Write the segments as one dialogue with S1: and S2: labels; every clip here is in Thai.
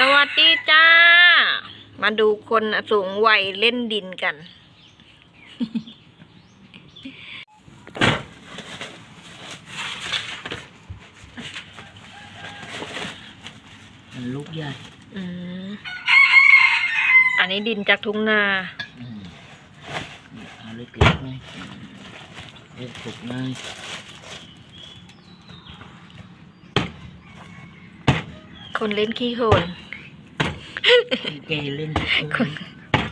S1: สวัสดีจ้า มาดูคนสูงวัยเล่นดินกัน
S2: มันลูกใหญ่
S1: อืมอันนี้ดินจากทุ่งนา
S2: อืมเอาเล็กๆไหมเล็กถูกง่าย
S1: คนเล่นขี้โคลน
S2: คนเกย์เล่นที่โกน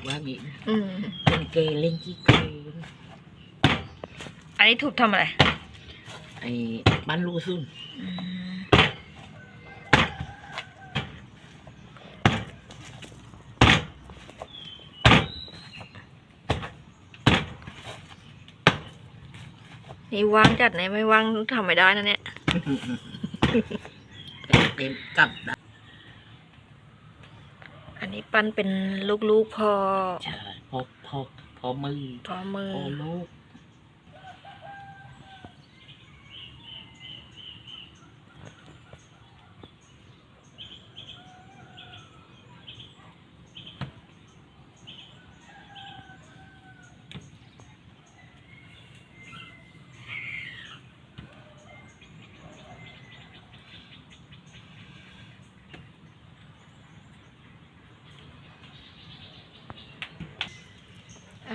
S2: ว่างี้นะ
S1: อืม
S2: คนเกย์เล่นที่โกน
S1: อันนี้ถูกทำอะไร
S2: ไอ้บ้านลูกซุ่น
S1: อืมนี่ว่างจัดไหนไม่ว่างทำไม่ได้นะเนี่ย
S2: เต็มกับได้
S1: อั นนี้ปั้นเป็นลูกๆพอ
S2: ใช่พอพอพอมือ
S1: พอมือ
S2: พอลูก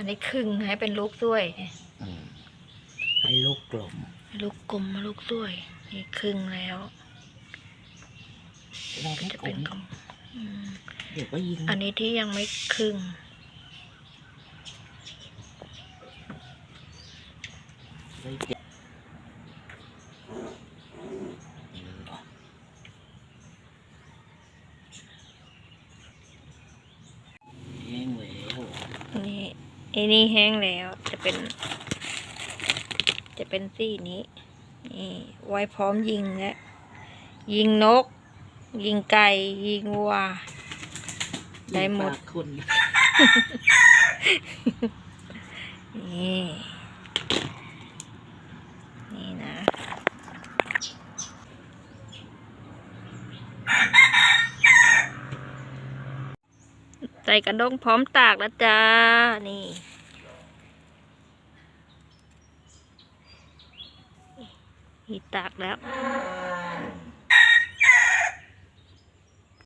S1: อันนี้ครึ่งให้เป็นลูกด้วย
S2: อืมให้ลูกกลม
S1: ลูกกลมลูกด้วยนี่ครึ่งแล้ว
S2: เราไม่
S1: จะ
S2: กล
S1: เป็น
S2: ม
S1: กลมอืม
S2: เดี๋ยวก็ยิง
S1: อันนี้ที่ยังไม่ครึ่ง
S2: เลยเจ็บแห้งแล้ว
S1: นี่ ไอ้นี่แห้งแล้วจะเป็น จะเป็นสีนี้นี่ไว้พร้อมยิงแล้วยิงนก ยิงไก่ ยิงวัว ได้หมด
S2: ปากคน
S1: นี่นี่นะ ใส่กระด้งพร้อมตากแล้วจ้า นี่ นี่ตากแล้ว